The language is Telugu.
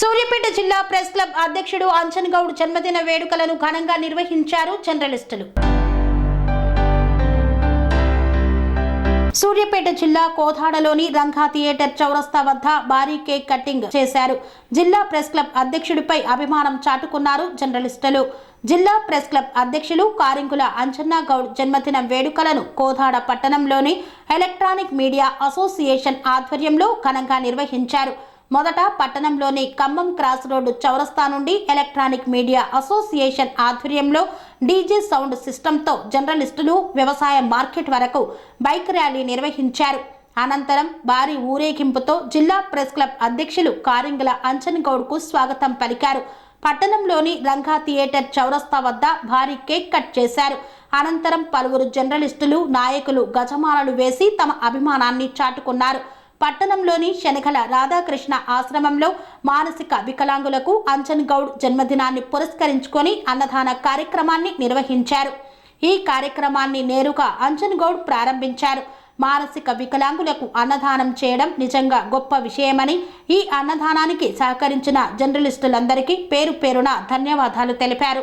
సూర్యాపేట జిల్లా ప్రెస్ క్లబ్ అధ్యక్షుడు అంచన్ గౌడ్ జన్మదిన వేడుకలను ఘనంగా నిర్వహించారు జర్నలిస్టులు. సూర్యాపేట జిల్లా కోథాడలోని రంగా థియేటర్ చౌరస్తా వద్ద భారీ కేక్ కటింగ్ చేశారు. జిల్లా ప్రెస్ క్లబ్ అధ్యక్షుడిపై అభిమానం చాటుకున్నారు జర్నలిస్టులు. జిల్లా ప్రెస్ క్లబ్ అధ్యక్షులు కారింకుల అంచనా గౌడ్ జన్మదిన వేడుకలను కోథాడ పట్టణంలోని ఎలక్ట్రానిక్ మీడియా అసోసియేషన్ ఆధ్వర్యంలో ఘనంగా నిర్వహించారు. మొదట పట్టణంలోని ఖమ్మం క్రాస్ రోడ్డు చౌరస్తా నుండి ఎలక్ట్రానిక్ మీడియా అసోసియేషన్ ఆధ్వర్యంలో డీజే సౌండ్ సిస్టంతో జర్నలిస్టులు వ్యవసాయ మార్కెట్ వరకు బైక్ ర్యాలీ నిర్వహించారు. అనంతరం భారీ ఊరేగింపుతో జిల్లా ప్రెస్ క్లబ్ అధ్యక్షులు కారింగల అంచన్ గౌడ్కు స్వాగతం పలికారు. పట్టణంలోని రంగా థియేటర్ చౌరస్తా వద్ద భారీ కేక్ కట్ చేశారు. అనంతరం పలువురు జర్నలిస్టులు నాయకులు గజమాలలు వేసి తమ అభిమానాన్ని చాటుకున్నారు. పట్టణంలోని శనగల రాధాకృష్ణ ఆశ్రమంలో మానసిక వికలాంగులకు అంజన్ గౌడ్ జన్మదినాన్ని పురస్కరించుకొని అన్నదాన కార్యక్రమాన్ని నిర్వహించారు. ఈ కార్యక్రమాన్ని నేరుగా అంజన్ గౌడ్ ప్రారంభించారు. మానసిక వికలాంగులకు అన్నదానం చేయడం నిజంగా గొప్ప విషయమని ఈ అన్నదానానికి సహకరించిన జర్నలిస్టులందరికీ పేరు పేరున ధన్యవాదాలు తెలిపారు.